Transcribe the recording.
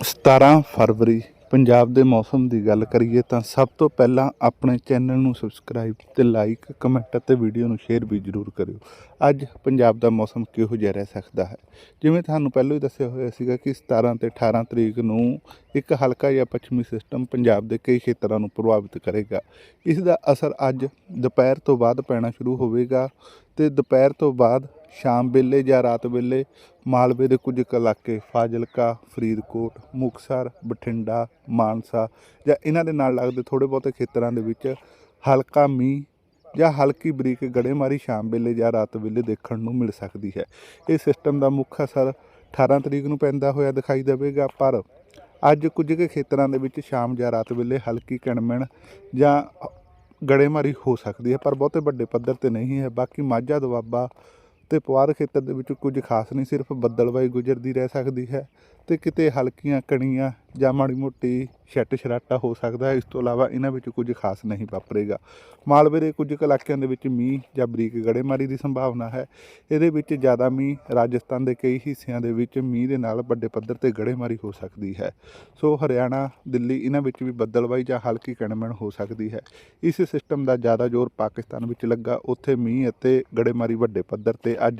17 ਫਰਵਰੀ, ਪੰਜਾਬ ਦੇ ਮੌਸਮ ਦੀ ਗੱਲ ਕਰੀਏ ਤਾਂ ਸਭ ਤੋਂ ਪਹਿਲਾਂ ਆਪਣੇ ਚੈਨਲ ਨੂੰ ਸਬਸਕ੍ਰਾਈਬ ਤੇ ਲਾਈਕ, ਕਮੈਂਟ ਅਤੇ ਵੀਡੀਓ ਨੂੰ ਸ਼ੇਅਰ ਵੀ ਜ਼ਰੂਰ ਕਰਿਓ। ਅੱਜ ਪੰਜਾਬ ਦਾ ਮੌਸਮ ਕਿਹੋ ਜਿਹਾ ਰਹਿ ਸਕਦਾ ਹੈ? ਜਿਵੇਂ ਤੁਹਾਨੂੰ ਪਹਿਲਾਂ ਹੀ ਦੱਸਿਆ ਹੋਇਆ ਸੀਗਾ ਕਿ 17 ਤੇ 18 ਤਰੀਕ ਨੂੰ ਇੱਕ ਹਲਕਾ ਜਾਂ ਪੱਛਮੀ ਸਿਸਟਮ ਪੰਜਾਬ ਦੇ ਕਈ ਖੇਤਰਾਂ ਨੂੰ ਪ੍ਰਭਾਵਿਤ ਕਰੇਗਾ। ਇਸ ਦਾ ਅਸਰ ਅੱਜ ਦੁਪਹਿਰ ਤੋਂ ਬਾਅਦ ਪੈਣਾ ਸ਼ੁਰੂ ਹੋਵੇਗਾ ਤੇ ਦੁਪਹਿਰ ਤੋਂ ਬਾਅਦ ਸ਼ਾਮ ਵੇਲੇ ਜਾਂ ਰਾਤ ਵੇਲੇ ਮਾਲਵੇ ਦੇ ਕੁਝ ਕੁ ਇਲਾਕੇ, ਫਾਜ਼ਿਲਕਾ, ਫਰੀਦਕੋਟ, ਮੁਕਤਸਰ, ਬਠਿੰਡਾ, ਮਾਨਸਾ ਜਾਂ ਇਹਨਾਂ ਦੇ ਨਾਲ ਲੱਗਦੇ ਥੋੜੇ ਬਹੁਤੇ ਖੇਤਰਾਂ ਦੇ ਵਿੱਚ ਹਲਕਾ ਮੀਂਹ ਜਾਂ ਹਲਕੀ ਬਰੀਕ ਗੜੇਮਾਰੀ ਸ਼ਾਮ ਵੇਲੇ ਜਾਂ ਰਾਤ ਵੇਲੇ ਦੇਖਣ ਨੂੰ ਮਿਲ ਸਕਦੀ ਹੈ। ਇਹ ਸਿਸਟਮ ਦਾ ਮੁੱਖ ਅਸਰ 18 ਤਰੀਕ ਨੂੰ ਪੈਂਦਾ ਹੋਇਆ ਦਿਖਾਈ ਦੇਵੇਗਾ, ਪਰ ਅੱਜ ਕੁਝ ਕੁ ਖੇਤਰਾਂ ਦੇ ਵਿੱਚ ਸ਼ਾਮ ਜਾਂ ਰਾਤ ਵੇਲੇ ਹਲਕੀ ਕਿਣਮਿਣ ਜਾਂ ਗੜੇਮਾਰੀ ਹੋ ਸਕਦੀ ਹੈ, ਪਰ ਬਹੁਤੇ ਵੱਡੇ ਪੱਧਰ ਤੇ ਨਹੀਂ ਹੈ। ਬਾਕੀ ਮਾਝਾ, ਦੁਆਬਾ ਤੇ ਪਵਾਰ ਖੇਤਰ ਦੇ ਵਿੱਚ ਕੁਝ ਖਾਸ ਨਹੀਂ ਸਿਰਫ ਬੱਦਲਵਾਈ ਗੁਜ਼ਰਦੀ ਰਹਿ ਸਕਦੀ ਹੈ। ਤੇ ਕਿਤੇ ਹਲਕੀਆਂ ਕਣੀਆਂ ਜਾਂ ਮਾੜੀ ਮੋਟੀ ਛੱਟ ਛਰਾਟਾ ਹੋ ਸਕਦਾ ਹੈ, ਇਸ ਤੋਂ ਇਲਾਵਾ ਇਹਨਾਂ ਵਿੱਚ ਕੁਝ ਖਾਸ ਨਹੀਂ ਵਾਪਰੇਗਾ। ਮਾਲਵੇ ਦੇ ਕੁਝ ਕੁ ਇਲਾਕਿਆਂ ਦੇ ਵਿੱਚ ਮੀਂਹ ਜਾਂ ਬਰੀਕ ਗੜੇਮਾਰੀ ਦੀ ਸੰਭਾਵਨਾ ਹੈ। ਇਹਦੇ ਵਿੱਚ ਜ਼ਿਆਦਾ ਮੀਂਹ ਰਾਜਸਥਾਨ ਦੇ ਕਈ ਹਿੱਸਿਆਂ ਦੇ ਵਿੱਚ ਮੀਂਹ ਦੇ ਨਾਲ ਵੱਡੇ ਪੱਧਰ ਤੇ ਗੜੇਮਾਰੀ ਹੋ ਸਕਦੀ ਹੈ। ਸੋ ਹਰਿਆਣਾ, ਦਿੱਲੀ ਇਹਨਾਂ ਵਿੱਚ ਵੀ ਬੱਦਲਵਾਈ ਜਾਂ ਹਲਕੀ ਕਣਮਣ ਹੋ ਸਕਦੀ ਹੈ। ਇਸ ਸਿਸਟਮ ਦਾ ਜ਼ਿਆਦਾ ਜ਼ੋਰ ਪਾਕਿਸਤਾਨ ਵਿੱਚ ਲੱਗਾ। ਉੱਥੇ ਮੀਂਹ ਅਤੇ ਗੜੇਮਾਰੀ ਵੱਡੇ ਪੱਧਰ ਤੇ ਅੱਜ